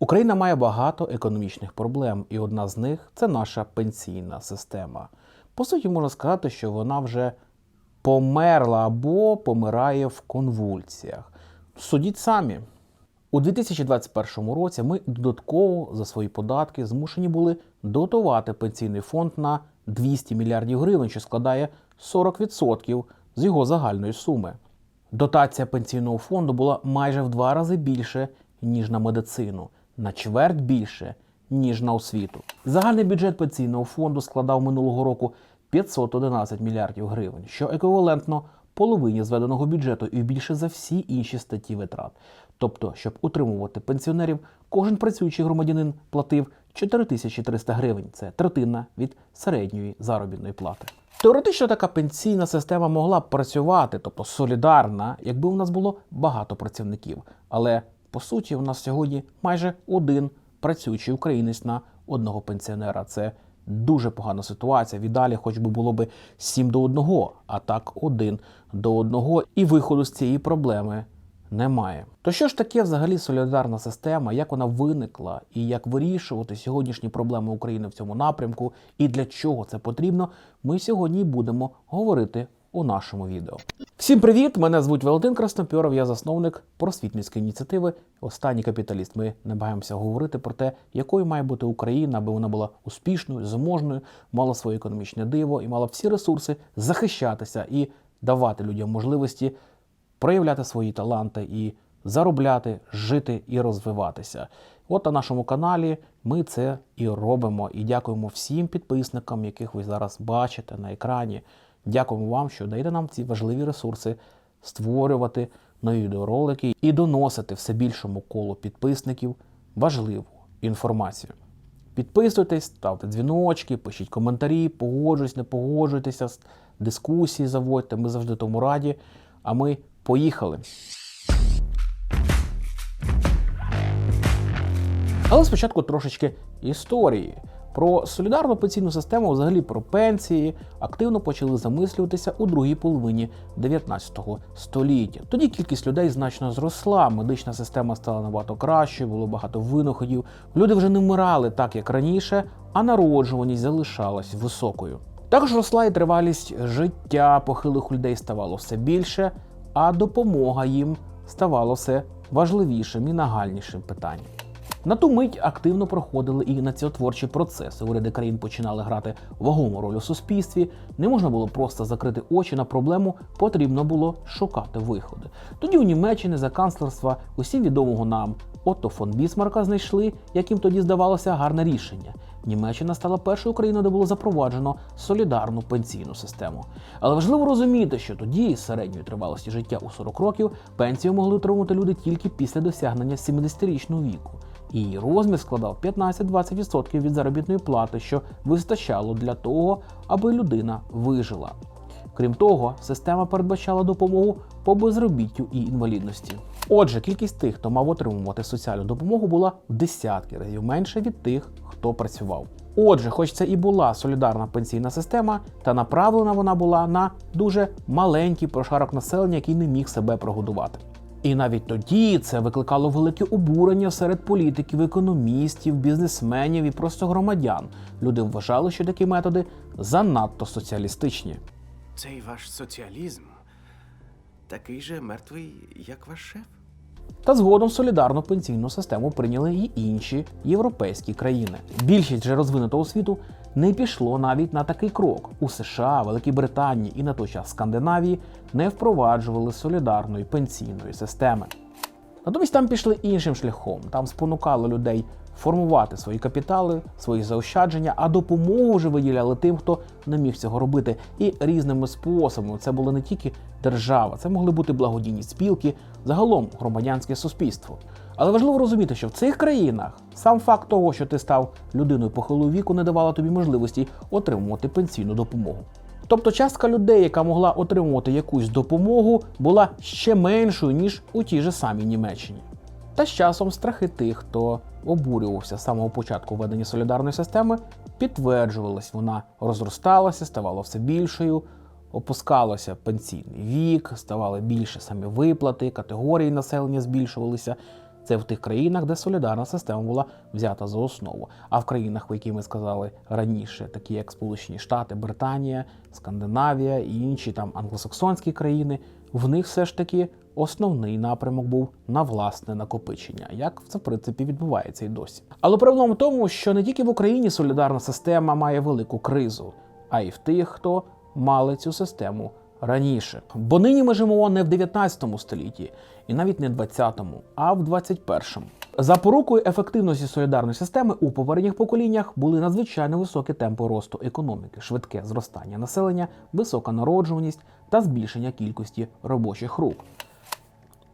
Україна має багато економічних проблем, і одна з них це наша пенсійна система. По суті, можна сказати, що вона вже померла або помирає в конвульсіях. Судіть самі. У 2021 році ми додатково за свої податки змушені були дотувати пенсійний фонд на 200 мільярдів гривень, що складає 40% з його загальної суми. Дотація пенсійного фонду була майже в два рази більше, ніж на медицину, на чверть більше, ніж на освіту. Загальний бюджет пенсійного фонду складав минулого року 511 мільярдів гривень, що еквівалентно половині зведеного бюджету і більше за всі інші статті витрат. Тобто, щоб утримувати пенсіонерів, кожен працюючий громадянин платив 4300 гривень. Це третина від середньої заробітної плати. Теоретично така пенсійна система могла б працювати, тобто солідарна, якби у нас було багато працівників. Але по суті, у нас сьогодні майже один працюючий українець на одного пенсіонера. Це дуже погана ситуація. Віддалі, хоч би було б 7 до 1, а так 1 до 1. І виходу з цієї проблеми немає. То що ж таке взагалі солідарна система, як вона виникла, і як вирішувати сьогоднішні проблеми України в цьому напрямку, і для чого це потрібно, ми сьогодні будемо говорити у нашому відео. Всім привіт! Мене звуть Валентин Краснопьоров, я засновник просвітницької ініціативи Останній капіталіст. Ми намагаємося говорити про те, якою має бути Україна, аби вона була успішною, заможною, мала своє економічне диво і мала всі ресурси захищатися і давати людям можливості проявляти свої таланти і заробляти, жити і розвиватися. От на нашому каналі ми це і робимо. І дякуємо всім підписникам, яких ви зараз бачите на екрані. Дякуємо вам, що даєте нам ці важливі ресурси створювати нові відеоролики і доносити все більшому колу підписників важливу інформацію. Підписуйтесь, ставте дзвіночки, пишіть коментарі, погоджуйтесь, не погоджуйтеся, дискусії заводьте. Ми завжди тому раді. А ми поїхали. Але спочатку трошечки історії. Про солідарну пенсійну систему, взагалі про пенсії, активно почали замислюватися у другій половині 19 століття. Тоді кількість людей значно зросла, медична система стала набагато кращою, було багато винаходів. Люди вже не вмирали так, як раніше, а народжуваність залишалась високою. Також росла і тривалість життя похилих людей ставало все більше, а допомога їм ставало все важливішим і нагальнішим питанням. На ту мить активно проходили і націотворчі процеси. Уряди країн починали грати вагому роль у суспільстві. Не можна було просто закрити очі на проблему, потрібно було шукати виходи. Тоді у Німеччині за канцлерства усім відомого нам Отто фон Бісмарка знайшли, яким тоді здавалося гарне рішення. Німеччина стала першою країною, де було запроваджено солідарну пенсійну систему. Але важливо розуміти, що тоді, з середньої тривалості життя у 40 років, пенсію могли отримати люди тільки після досягнення 70-річного віку. Її розмір складав 15-20% від заробітної плати, що вистачало для того, аби людина вижила. Крім того, система передбачала допомогу по безробіттю і інвалідності. Отже, кількість тих, хто мав отримувати соціальну допомогу, була в десятки разів менше від тих, хто працював. Отже, хоч це і була солідарна пенсійна система, та направлена вона була на дуже маленький прошарок населення, який не міг себе прогодувати. І навіть тоді це викликало велике обурення серед політиків, економістів, бізнесменів і просто громадян. Люди вважали, що такі методи занадто соціалістичні. Цей ваш соціалізм такий же мертвий, як ваш шеф? Та згодом солідарну пенсійну систему прийняли і інші європейські країни. Більшість же розвинутого світу не пішло навіть на такий крок. У США, Великій Британії і на той час Скандинавії не впроваджували солідарної пенсійної системи. Натомість там пішли іншим шляхом. Там спонукали людей формувати свої капітали, свої заощадження, а допомогу вже виділяли тим, хто не міг цього робити, і різними способами. Це була не тільки держава, це могли бути благодійні спілки, загалом громадянське суспільство. Але важливо розуміти, що в цих країнах сам факт того, що ти став людиною похилого віку, не давала тобі можливості отримувати пенсійну допомогу. Тобто частка людей, яка могла отримувати якусь допомогу, була ще меншою, ніж у тій же самій Німеччині. Та з часом страхи тих, хто обурювався з самого початку введення солідарної системи, підтверджувались, вона розросталася, ставала все більшою, опускалося пенсійний вік, ставали більше самі виплати, категорії населення збільшувалися. Це в тих країнах, де солідарна система була взята за основу. А в країнах, про які ми сказали раніше, такі як Сполучені Штати, Британія, Скандинавія і інші там англосаксонські країни, в них все ж таки основний напрямок був на власне накопичення, як це в принципі відбувається і досі. Але проблема в тому, що не тільки в Україні солідарна система має велику кризу, а й в тих, хто мали цю систему раніше. Бо нині ми живемо не в 19 столітті і навіть не в 20-му, а в 21-му. Запорукою ефективності солідарної системи у попередніх поколіннях були надзвичайно високі темпи росту економіки, швидке зростання населення, висока народжуваність та збільшення кількості робочих рук.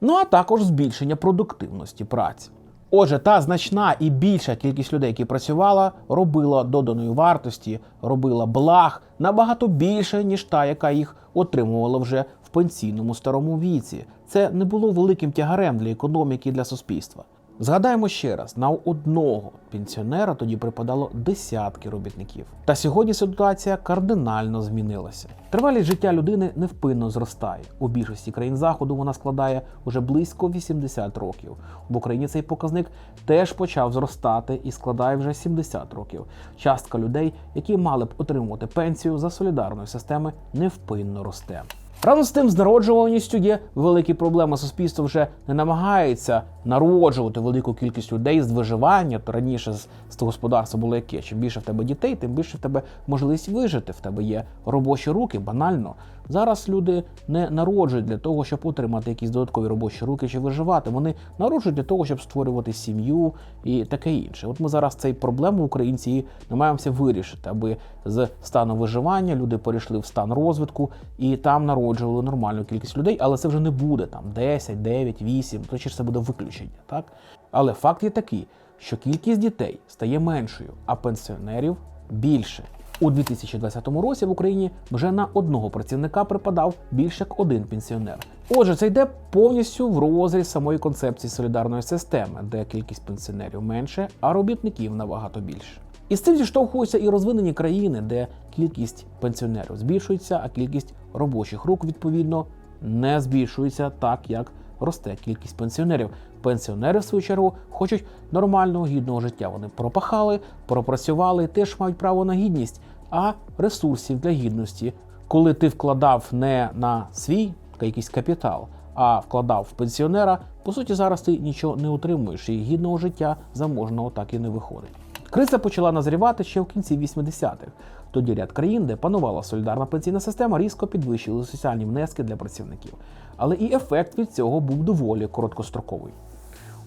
Ну а також збільшення продуктивності праці. Отже, та значна і більша кількість людей, які працювала, робила доданої вартості, робила благ набагато більше, ніж та, яка їх отримувала вже в пенсійному старому віці. Це не було великим тягарем для економіки і для суспільства. Згадаємо ще раз: на одного пенсіонера тоді припадало десятки робітників. Та сьогодні ситуація кардинально змінилася. Тривалість життя людини невпинно зростає. У більшості країн заходу вона складає уже близько 80 років. В Україні цей показник теж почав зростати і складає вже 70 років. Частка людей, які мали б отримувати пенсію за солідарної системи, невпинно росте. Разом з тим, з народжуваністю є великі проблеми. Суспільство вже не намагається народжувати велику кількість людей з виживання. То раніше з, того господарства було яке. Чим більше в тебе дітей, тим більше в тебе можливість вижити. В тебе є робочі руки, банально. Зараз люди не народжують для того, щоб отримати якісь додаткові робочі руки чи виживати. Вони народжують для того, щоб створювати сім'ю і таке інше. От ми зараз цей проблему українці намагаємося вирішити, аби з стану виживання люди перейшли в стан розвитку і там народжували нормальну кількість людей, але це вже не буде там 10, 9, 8, то чи це буде виключення, так? Але факт є такий, що кількість дітей стає меншою, а пенсіонерів більше. У 2020 році в Україні вже на одного працівника припадав більше як один пенсіонер. Отже, це йде повністю в розріз самої концепції солідарної системи, де кількість пенсіонерів менше, а робітників набагато більше. І з цим зіштовхуються і розвинені країни, де кількість пенсіонерів збільшується, а кількість робочих рук відповідно не збільшується так, як росте кількість пенсіонерів. Пенсіонери, в свою чергу, хочуть нормального гідного життя. Вони пропахали, пропрацювали, теж мають право на гідність, а ресурсів для гідності, коли ти вкладав не на свій якийсь капітал, а вкладав в пенсіонера, по суті, зараз ти нічого не отримуєш, і гідного життя заможного так і не виходить. Криза почала назрівати ще в кінці 80-х. Тоді ряд країн, де панувала солідарна пенсійна система, різко підвищили соціальні внески для працівників. Але і ефект від цього був доволі короткостроковий.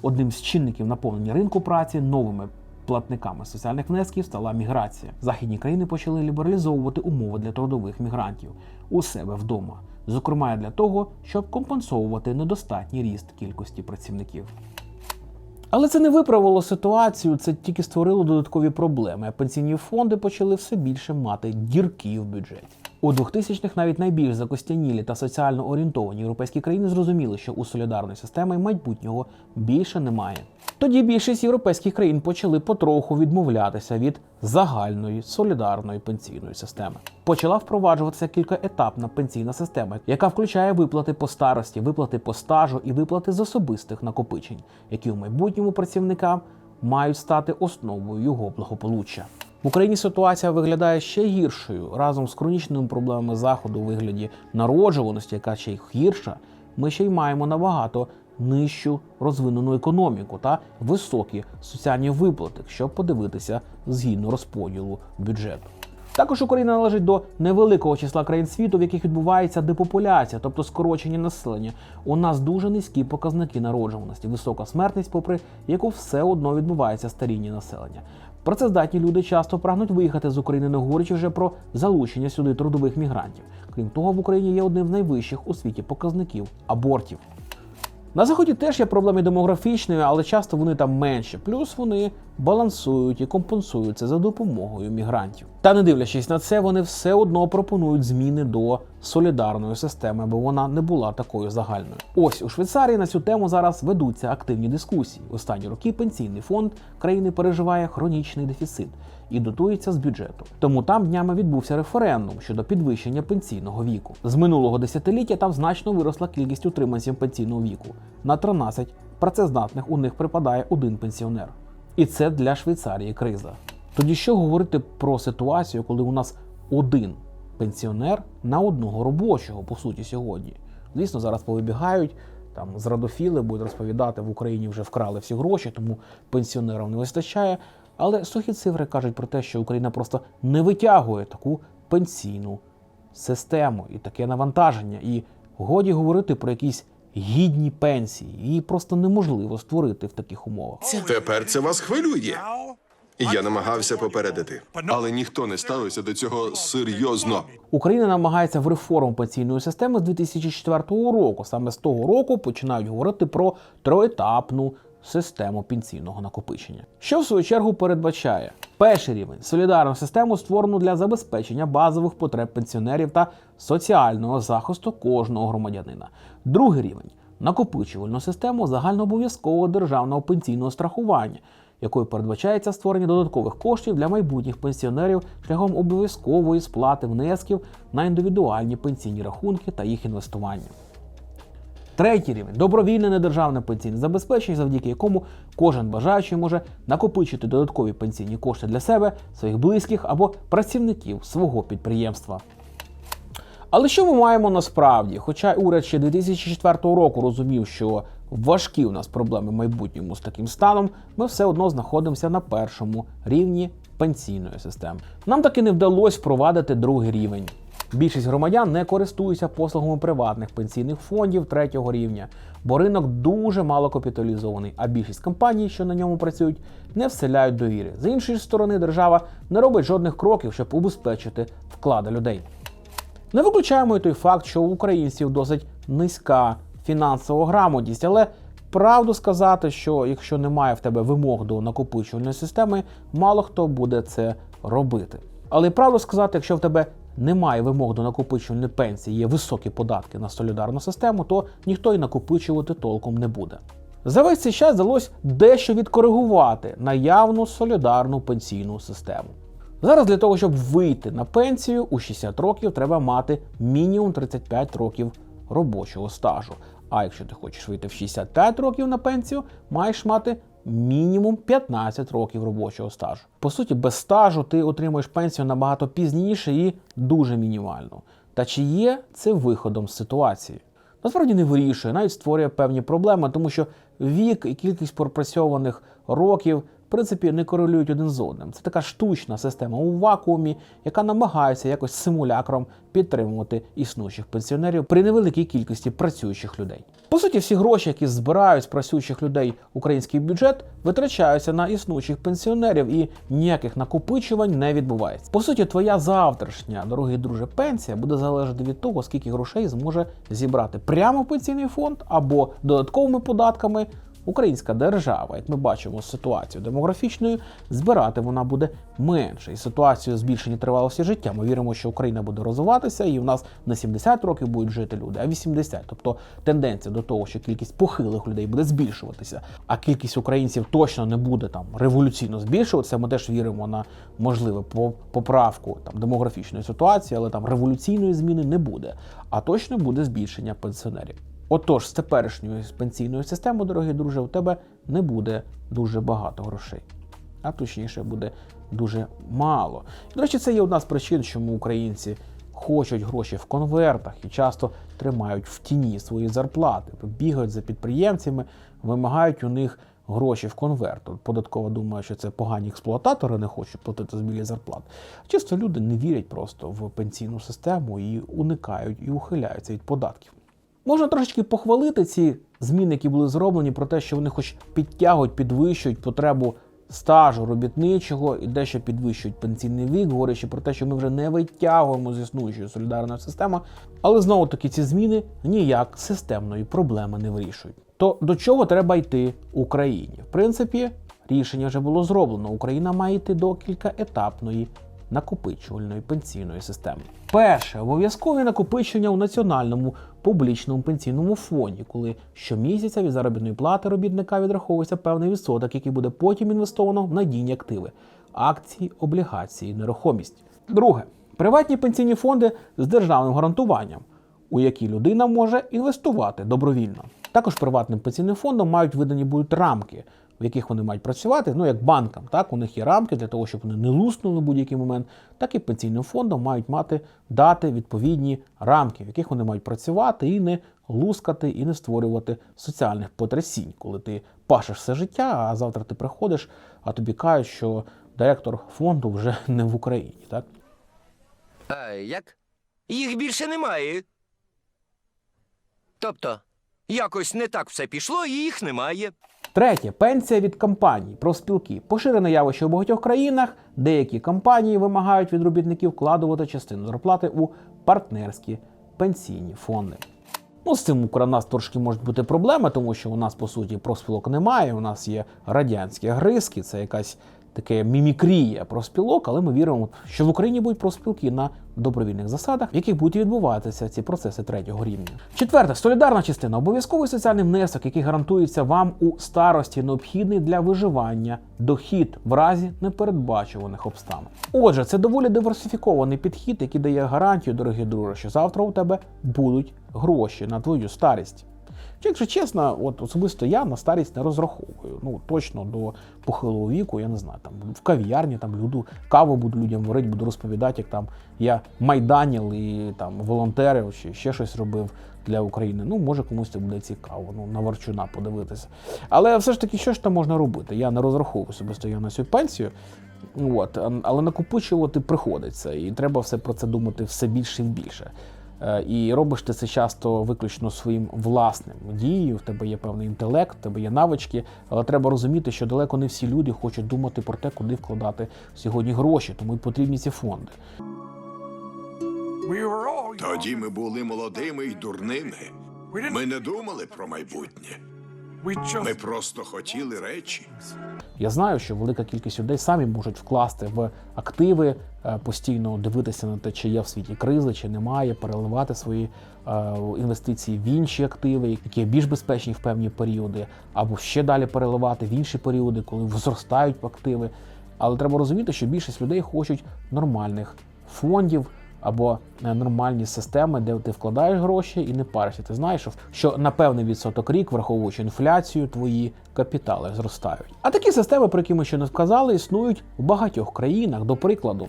Одним з чинників наповнення ринку праці новими платниками соціальних внесків стала міграція. Західні країни почали лібералізовувати умови для трудових мігрантів у себе вдома, зокрема для того, щоб компенсовувати недостатній ріст кількості працівників. Але це не виправило ситуацію, це тільки створило додаткові проблеми. Пенсійні фонди почали все більше мати дірки в бюджеті. У 2000-х навіть найбільш закостянілі та соціально орієнтовані європейські країни зрозуміли, що у солідарної системи майбутнього більше немає. Тоді більшість європейських країн почали потроху відмовлятися від загальної солідарної пенсійної системи. Почала впроваджуватися кількаетапна пенсійна система, яка включає виплати по старості, виплати по стажу і виплати з особистих накопичень, які у майбутньому працівникам мають стати основою його благополуччя. В Україні ситуація виглядає ще гіршою разом з хронічними проблемами заходу у вигляді народжуваності, яка ще й гірша. Ми ще й маємо набагато нижчу розвинену економіку та високі соціальні виплати, щоб подивитися згідно розподілу бюджету. Також Україна належить до невеликого числа країн світу, в яких відбувається депопуляція, тобто скорочення населення. У нас дуже низькі показники народжуваності, висока смертність, попри яку все одно відбувається старіння населення. Працездатні люди часто прагнуть виїхати з України, не говорячи вже про залучення сюди трудових мігрантів. Крім того, в Україні є одним з найвищих у світі показників абортів. На заході теж є проблеми демографічними, але часто вони там менші. Плюс вони балансують і компенсують це за допомогою мігрантів. Та не дивлячись на це, вони все одно пропонують зміни до солідарної системи, бо вона не була такою загальною. Ось у Швейцарії на цю тему зараз ведуться активні дискусії. Останні роки пенсійний фонд країни переживає хронічний дефіцит і дотується з бюджету. Тому там днями відбувся референдум щодо підвищення пенсійного віку. З минулого десятиліття там значно виросла кількість утриманців пенсійного віку на 13%. працездатних у них припадає один пенсіонер. І це для Швейцарії криза. Тоді що говорити про ситуацію, коли у нас один пенсіонер на одного робочого, по суті, сьогодні? Звісно, зараз повибігають, там зрадофіли будуть розповідати, в Україні вже вкрали всі гроші, тому пенсіонерам не вистачає. Але сухі цифри кажуть про те, що Україна просто не витягує таку пенсійну систему і таке навантаження. І годі говорити про якісь гідні пенсії. Її просто неможливо створити в таких умовах. Тепер це вас хвилює. Я намагався попередити, але ніхто не ставився до цього серйозно. Україна намагається в реформу пенсійної системи з 2004 року. Саме з того року починають говорити про троетапну систему пенсійного накопичення, що в свою чергу передбачає перший рівень солідарну систему, створену для забезпечення базових потреб пенсіонерів та соціального захисту кожного громадянина. Другий рівень накопичувальну систему загальнообов'язкового державного пенсійного страхування, якою передбачається створення додаткових коштів для майбутніх пенсіонерів шляхом обов'язкової сплати внесків на індивідуальні пенсійні рахунки та їх інвестування. Третій рівень добровільне недержавне пенсійне забезпечення, завдяки якому кожен бажаючий може накопичити додаткові пенсійні кошти для себе, своїх близьких або працівників свого підприємства. Але що ми маємо насправді? Хоча уряд ще 2004 року розумів, що важкі у нас проблеми в майбутньому з таким станом, ми все одно знаходимося на першому рівні пенсійної системи. Нам таки не вдалося впровадити другий рівень. Більшість громадян не користуються послугами приватних пенсійних фондів третього рівня, бо ринок дуже мало капіталізований, а більшість компаній, що на ньому працюють, не вселяють довіри. З іншої сторони, держава не робить жодних кроків, щоб убезпечити вклади людей. Не виключаємо і той факт, що у українців досить низька фінансова грамотність, але правду сказати, що якщо немає в тебе вимог до накопичувальної системи, мало хто буде це робити. Але правду сказати, якщо в тебе немає вимог до накопичувальної пенсії, є високі податки на солідарну систему, то ніхто й накопичувати толком не буде. За весь цей час вдалося дещо відкоригувати наявну солідарну пенсійну систему. Зараз для того, щоб вийти на пенсію у 60 років, треба мати мінімум 35 років робочого стажу. А якщо ти хочеш вийти в 65 років на пенсію, маєш мати мінімум 15 років робочого стажу. По суті, без стажу ти отримуєш пенсію набагато пізніше і дуже мінімально. Та чи є це виходом з ситуації? Насправді не вирішує, навіть створює певні проблеми, тому що вік і кількість пропрацьованих років принципі не корелюють один з одним. Це така штучна система у вакуумі, яка намагається якось симулякром підтримувати існуючих пенсіонерів при невеликій кількості працюючих людей. По суті, всі гроші, які збирають з працюючих людей український бюджет, витрачаються на існуючих пенсіонерів і ніяких накопичувань не відбувається. По суті, твоя завтрашня, дорогий друже, пенсія буде залежати від того, скільки грошей зможе зібрати прямо в пенсійний фонд або додатковими податками українська держава, як ми бачимо ситуацію демографічною, збирати вона буде менше. І ситуацію збільшення тривалості життя. Ми віримо, що Україна буде розвиватися, і в нас не 70 років будуть жити люди, а 80. Тобто тенденція до того, що кількість похилих людей буде збільшуватися, а кількість українців точно не буде там революційно збільшуватися. Ми теж віримо на можливу по- поправку там демографічної ситуації, але там революційної зміни не буде. А точно буде збільшення пенсіонерів. Отож, з теперішньою пенсійною системою, дорогі друже, у тебе не буде дуже багато грошей. А точніше, буде дуже мало. До речі, це є одна з причин, чому українці хочуть гроші в конвертах і часто тримають в тіні свої зарплати, бігають за підприємцями, вимагають у них гроші в конверт. Податкова думає, що це погані експлуататори не хочуть платити збілі зарплат. Чисто люди не вірять просто в пенсійну систему і уникають і ухиляються від податків. Можна трошечки похвалити ці зміни, які були зроблені, про те, що вони хоч підтягують, підвищують потребу стажу робітничого і дещо підвищують пенсійний вік, говорячи про те, що ми вже не витягуємо з існуючої солідарної системи. Але знову таки ці зміни ніяк системної проблеми не вирішують. То до чого треба йти Україні? В принципі, рішення вже було зроблено. Україна має йти до кількаетапної накопичувальної пенсійної системи. Перше обов'язкове накопичення у національному публічному пенсійному фонді, коли щомісяця від заробітної плати робітника відраховується певний відсоток, який буде потім інвестовано в надійні активи акції, облігації, нерухомість. Друге приватні пенсійні фонди з державним гарантуванням, у які людина може інвестувати добровільно. Також приватним пенсійним фондам мають видані будуть рамки, в яких вони мають працювати. Ну як банкам, так у них є рамки для того, щоб вони не луснули в будь-який момент. Так і пенсійним фондам мають мати дати відповідні рамки, в яких вони мають працювати і не лускати, і не створювати соціальних потрясінь, коли ти пашеш все життя, а завтра ти приходиш, а тобі кажуть, що директор фонду вже не в Україні. Так? А як? Їх більше немає. Тобто, якось не так все пішло, і їх немає. Третє пенсія від компаній, профспілки. Поширене явище у багатьох країнах. Деякі компанії вимагають від робітників вкладувати частину зарплати у партнерські пенсійні фонди. Ну, з цим у нас трошки можуть бути проблеми, тому що у нас, по суті, профспілок немає. У нас є радянські гризки, це якась таке мімікрія профспілок, але ми віримо, що в Україні будуть профспілки на добровільних засадах, в яких будуть відбуватися ці процеси третього рівня. Четверте, солідарна частина обов'язковий соціальний внесок, який гарантується вам у старості, необхідний для виживання, дохід в разі непередбачуваних обставин. Отже, це доволі диверсифікований підхід, який дає гарантію, дорогі друже, що завтра у тебе будуть гроші на твою старість. Якщо чесно, от особисто я на старість не розраховую. Ну точно до похилого віку, я не знаю, там в кав'ярні там люду каву буду людям варити, буду розповідати, як там я майданіл і там волонтерів чи ще щось робив для України. Ну, може комусь це буде цікаво, ну на Варчуна подивитися. Але все ж таки, що ж там можна робити? Я не розраховую особисто я на цю пенсію. От, але накопичувати приходиться, і треба все про це думати все більше і більше. Е, І робиш ти це часто виключно своїм власним дією. В тебе є певний інтелект, в тебе є навички, але треба розуміти, що далеко не всі люди хочуть думати про те, куди вкладати сьогодні гроші, тому й потрібні ці фонди. Тоді ми були молодими й дурними. Ми не думали про майбутнє. Ми просто хотіли речі. Я знаю, що велика кількість людей самі можуть вкласти в активи, е, постійно дивитися на те, чи є в світі криза, чи немає, переливати свої е, інвестиції в інші активи, які є більш безпечні в певні періоди, або ще далі переливати в інші періоди, коли зростають активи. Але треба розуміти, що більшість людей хочуть нормальних фондів. Або е, нормальні системи, де ти вкладаєш гроші і не паришся. Ти знаєш, що- на певний відсоток рік, враховуючи інфляцію, твої капітали зростають. А такі системи, про які ми ще не сказали, існують в багатьох країнах. До прикладу,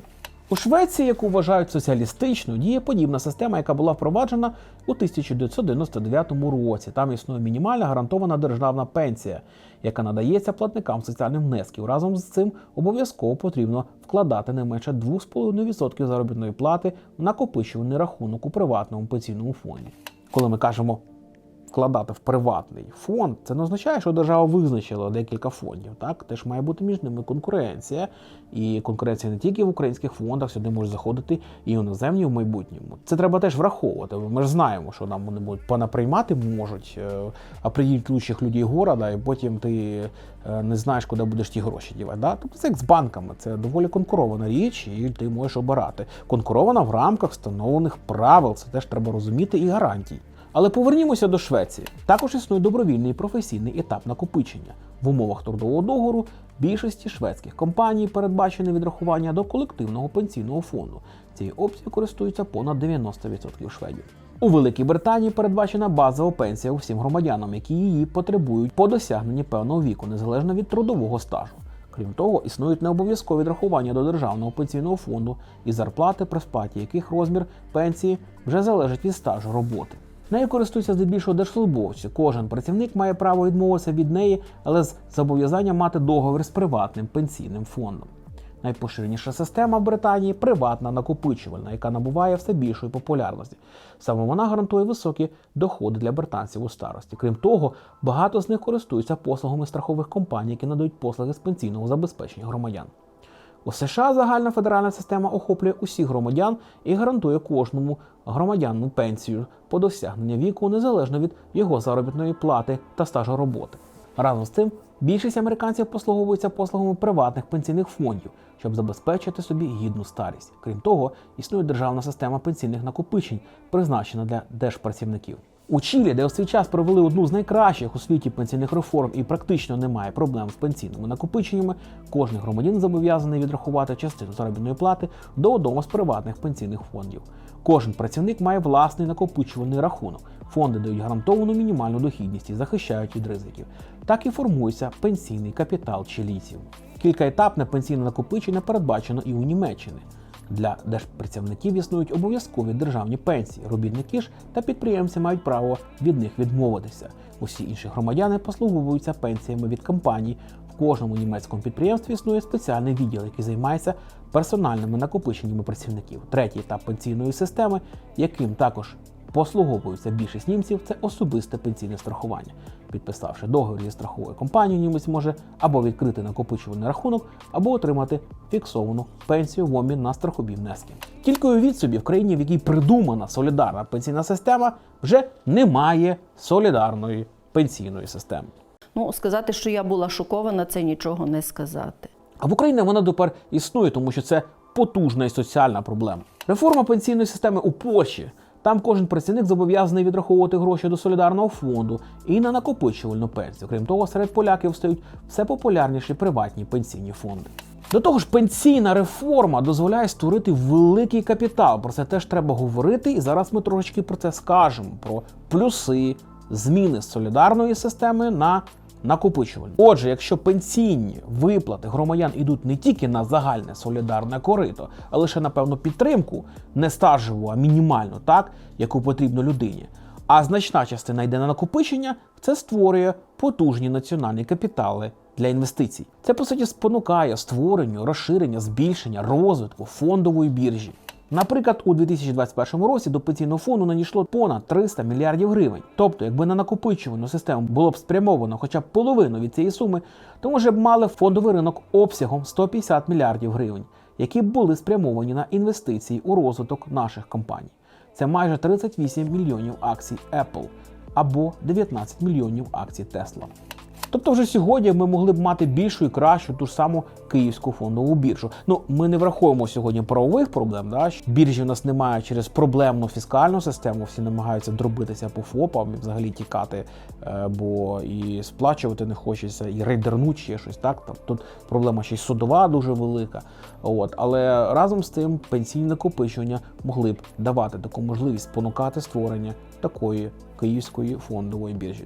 у Швеції, яку вважають соціалістичною, діє подібна система, яка була впроваджена у 1999 році. Там існує мінімальна гарантована державна пенсія, яка надається платникам соціальних внесків. Разом з цим обов'язково потрібно вкладати не менше 2,5% заробітної плати в накопичувальний рахунок у приватному пенсійному фонді. Коли ми кажемо вкладати в приватний фонд, це не означає, що держава визначила декілька фондів. Так теж має бути між ними конкуренція, і конкуренція не тільки в українських фондах, сюди може заходити і іноземні в майбутньому. Це треба теж враховувати. Ми ж знаємо, що нам вони будуть понаприймати можуть, е, определити лучших людей города, і потім ти е, не знаєш, куди будеш ті гроші дівати. Да? Тобто це як з банками, це доволі конкурована річ, і ти можеш обирати. Конкурована в рамках встановлених правил. Це теж треба розуміти і гарантій. Але повернімося до Швеції. Також існує добровільний професійний етап накопичення. В умовах трудового договору більшості шведських компаній передбачене відрахування до колективного пенсійного фонду. Цією опцією користуються понад 90% шведів. У Великій Британії передбачена базова пенсія усім громадянам, які її потребують по досягненні певного віку, незалежно від трудового стажу. Крім того, існують необов'язкові відрахування до державного пенсійного фонду і зарплати, при сплаті яких розмір пенсії вже залежить від стажу роботи. Нею користуються здебільшого держслужбовці. Кожен працівник має право відмовитися від неї, але з зобов'язанням мати договір з приватним пенсійним фондом. Найпоширеніша система в Британії приватна накопичувальна, яка набуває все більшої популярності. Саме вона гарантує високі доходи для британців у старості. Крім того, багато з них користуються послугами страхових компаній, які надають послуги з пенсійного забезпечення громадян. У США загальна федеральна система охоплює усіх громадян і гарантує кожному громадянину пенсію по досягненню віку незалежно від його заробітної плати та стажу роботи. Разом з цим більшість американців послуговуються послугами приватних пенсійних фондів, щоб забезпечити собі гідну старість. Крім того, існує державна система пенсійних накопичень, призначена для держпрацівників. У Чилі, де у свій час провели одну з найкращих у світі пенсійних реформ і практично немає проблем з пенсійними накопиченнями, кожен громадянин зобов'язаний відрахувати частину заробітної плати до одного з приватних пенсійних фондів. Кожен працівник має власний накопичувальний рахунок. Фонди дають гарантовану мінімальну дохідність і захищають від ризиків. Так і формується пенсійний капітал чилійців. Кількаетапне пенсійне накопичення передбачено і у Німеччині. Для держпрацівників існують обов'язкові державні пенсії. Робітники ж та підприємці мають право від них відмовитися. Усі інші громадяни послуговуються пенсіями від компаній. В кожному німецькому підприємстві існує спеціальний відділ, який займається персональними накопиченнями працівників. Третій етап пенсійної системи, яким також послуговуються більшість німців, це особисте пенсійне страхування. Підписавши договір зі страховою компанією, німець може або відкрити накопичувальний рахунок, або отримати фіксовану пенсію в обмін на страхові внески. Тільки уявіть собі, в країні, в якій придумана солідарна пенсійна система, вже немає солідарної пенсійної системи. Ну, сказати, що я була шокована, це нічого не сказати. А в Україні вона тепер існує, тому що це потужна і соціальна проблема. Реформа пенсійної системи у Польщі. Там кожен працівник зобов'язаний відраховувати гроші до солідарного фонду і на накопичувальну пенсію. Крім того, серед поляків стають все популярніші приватні пенсійні фонди. До того ж, пенсійна реформа дозволяє створити великий капітал. Про це теж треба говорити, і зараз ми трошечки про це скажемо: про плюси, зміни солідарної системи на накопичувальну. Отже, якщо пенсійні виплати громадян ідуть не тільки на загальне солідарне корито, а лише на певну підтримку, не стажеву, а мінімальну, так яку потрібно людині. А значна частина йде на накопичення, це створює потужні національні капітали для інвестицій. Це по суті спонукає створенню, розширення, збільшення, розвитку фондової біржі. Наприклад, у 2021 році до пенсійного фонду надійшло понад 300 мільярдів гривень. Тобто, якби на накопичувальну систему було б спрямовано хоча б половину від цієї суми, то ми вже б мали фондовий ринок обсягом 150 мільярдів гривень, які були спрямовані на інвестиції у розвиток наших компаній. Це майже 38 мільйонів акцій Apple або 19 мільйонів акцій Tesla. Тобто вже сьогодні ми могли б мати більшу і кращу ту ж саму київську фондову біржу. Ну ми не враховуємо сьогодні правових проблем. Да? Біржі в нас немає через проблемну фіскальну систему. Всі намагаються дробитися по ФОПам і взагалі тікати, е, бо і сплачувати не хочеться, і рейдернуть ще щось. Так там тут проблема ще й судова дуже велика. От але разом з тим пенсійні накопичення могли б давати таку можливість спонукати створення такої київської фондової біржі.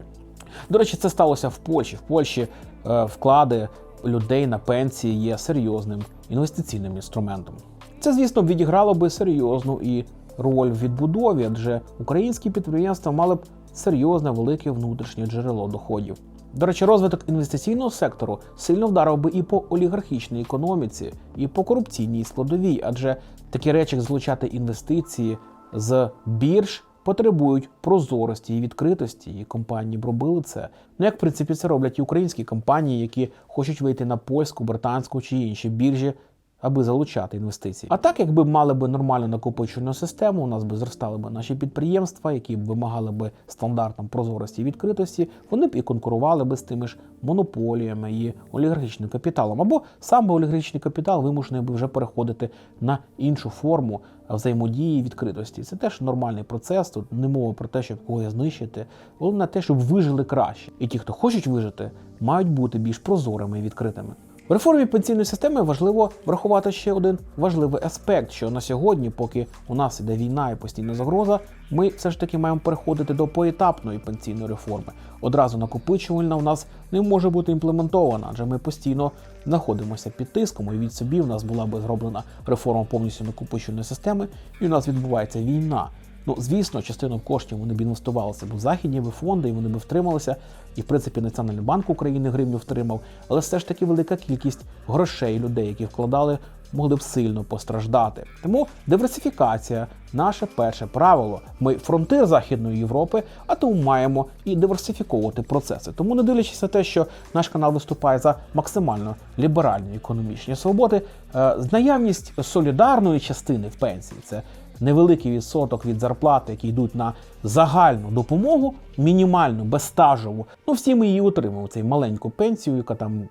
До речі, це сталося в Польщі. В Польщі е, вклади людей на пенсії є серйозним інвестиційним інструментом. Це, звісно, відіграло би серйозну і роль в відбудові, адже українські підприємства мали б серйозне велике внутрішнє джерело доходів. До речі, розвиток інвестиційного сектору сильно вдарив би і по олігархічній економіці, і по корупційній складовій, адже такі речі, як злучати інвестиції з бірж, потребують прозорості і відкритості, і компанії б робили це. Ну як в принципі це роблять і українські компанії, які хочуть вийти на польську, британську чи інші біржі, аби залучати інвестиції. А так, якби мали б нормальну накопичувальну систему, у нас би зростали б наші підприємства, які б вимагали б стандартам прозорості і відкритості, вони б і конкурували б з тими ж монополіями і олігархічним капіталом. Або сам би олігархічний капітал вимушений би вже переходити на іншу форму взаємодії і відкритості. Це теж нормальний процес. Тут не мова про те, щоб когось знищити. Головне те, щоб вижили краще. І ті, хто хочуть вижити, мають бути більш прозорими і відкритими. В реформі пенсійної системи важливо врахувати ще один важливий аспект, що на сьогодні, поки у нас іде війна і постійна загроза, ми все ж таки маємо переходити до поетапної пенсійної реформи. Одразу накопичувальна у нас не може бути імплементована, адже ми постійно знаходимося під тиском. І від собі у нас була би зроблена реформа повністю накопичувальної системи, і у нас відбувається війна. Ну, звісно, частину коштів вони б інвестувалися б в західні фонди, і вони б втрималися. І, в принципі, Національний банк України гривню втримав. Але все ж таки велика кількість грошей людей, які вкладали, могли б сильно постраждати. Тому диверсифікація наше перше правило. Ми фронтир Західної Європи, а тому маємо і диверсифіковувати процеси. Тому, не дивлячись на те, що наш канал виступає за максимально ліберальні економічні свободи, е, наявність солідарної частини в пенсії це невеликий відсоток від зарплати, які йдуть на загальну допомогу, мінімальну, безстажову. Ну, всі ми її отримуємо, цей маленьку пенсію, яка там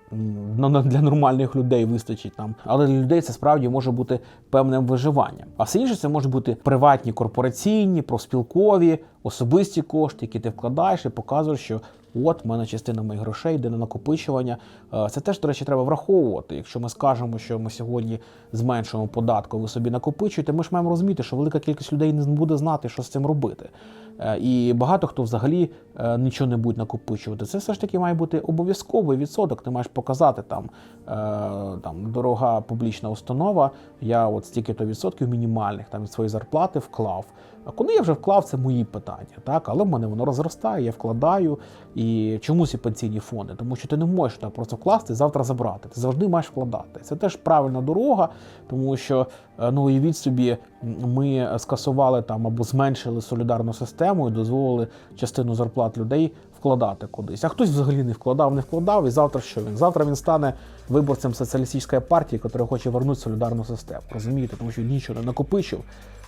для нормальних людей вистачить там. Але для людей це справді може бути певним виживанням. А все інше це можуть бути приватні, корпораційні, профспілкові, особисті кошти, які ти вкладаєш і показуєш, що от в мене частина моїх грошей йде на накопичування. Е, Це теж, до речі, треба враховувати. Якщо ми скажемо, що ми сьогодні зменшуємо податку, ви собі накопичуєте, ми ж маємо розуміти, що велика кількість людей не буде знати, що з цим робити. Е, І багато хто взагалі е, нічого не буде накопичувати. Це все ж таки має бути обов'язковий відсоток. Ти маєш показати там, там дорога публічна установа. Я от стільки то відсотків мінімальних там від своєї зарплати вклав. А коли я вже вклав, це мої питання, так але в мене воно розростає, я вкладаю. І чому ці пенсійні фонди? Тому що ти не можеш так просто вкласти, завтра забрати. Ти завжди маєш вкладати. Це теж правильна дорога, тому що е, ну уявіть собі, ми скасували там або зменшили солідарну систему і дозволили частину зарплат людей вкладати кудись. А хтось взагалі не вкладав, не вкладав, і завтра що він? Завтра він стане виборцем соціалістичної партії, яка хоче вернути солідарну систему. Розумієте, тому що нічого не накопичив.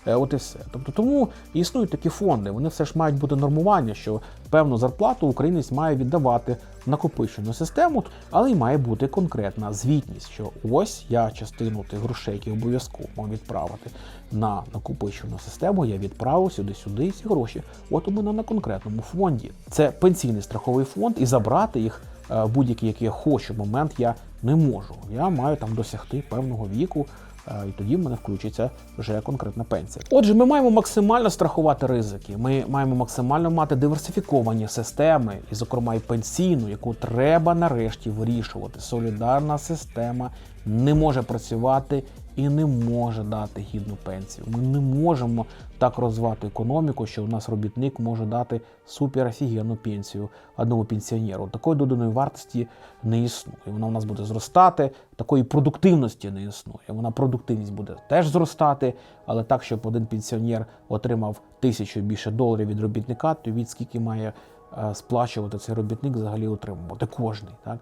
Е, От і все. Тобто тому існують такі фонди. Вони все ж мають бути нормування, що певну зарплату українець має віддавати накопичену систему, але й має бути конкретна звітність, що ось я частину тих грошей, які обов'язково мав відправити на накопичену систему, я відправив сюди, сюди ці гроші. От у мене на конкретному фонді. Це пенсійний страховий фонд, і забрати їх е, будь-який, який я хочу момент, я не можу. Я маю там досягти певного віку. Е, І тоді в мене включиться вже конкретна пенсія. Отже, ми маємо максимально страхувати ризики. Ми маємо максимально мати диверсифіковані системи, і, зокрема, і пенсійну, яку треба нарешті вирішувати. Солідарна система не може працювати і не може дати гідну пенсію. Ми не можемо так розвивати економіку, що у нас робітник може дати суперофігенну пенсію одному пенсіонеру. Такої доданої вартості не існує. Вона у нас буде зростати, такої продуктивності не існує. Вона продуктивність буде теж зростати, але так, щоб один пенсіонер отримав тисячу більше доларів від робітника, то від скільки має е, сплачувати цей робітник взагалі отримувати кожний. Так?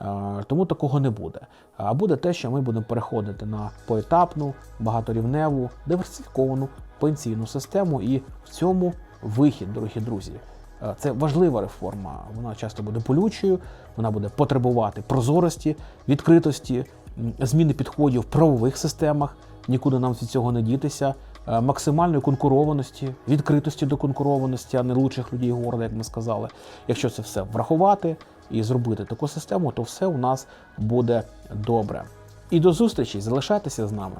Е, Тому такого не буде. А буде те, що ми будемо переходити на поетапну, багаторівневу, диверсифіковану пенсійну систему, і в цьому вихід, дорогі друзі. Е, Це важлива реформа. Вона часто буде болючою, вона буде потребувати прозорості, відкритості, зміни підходів в правових системах. Нікуди нам від цього не дітися. е, Максимальної конкурованості, відкритості до конкурованості, а не лучших людей города, як ми сказали. Якщо це все врахувати і зробити таку систему, то все у нас буде добре. І до зустрічі, залишайтеся з нами.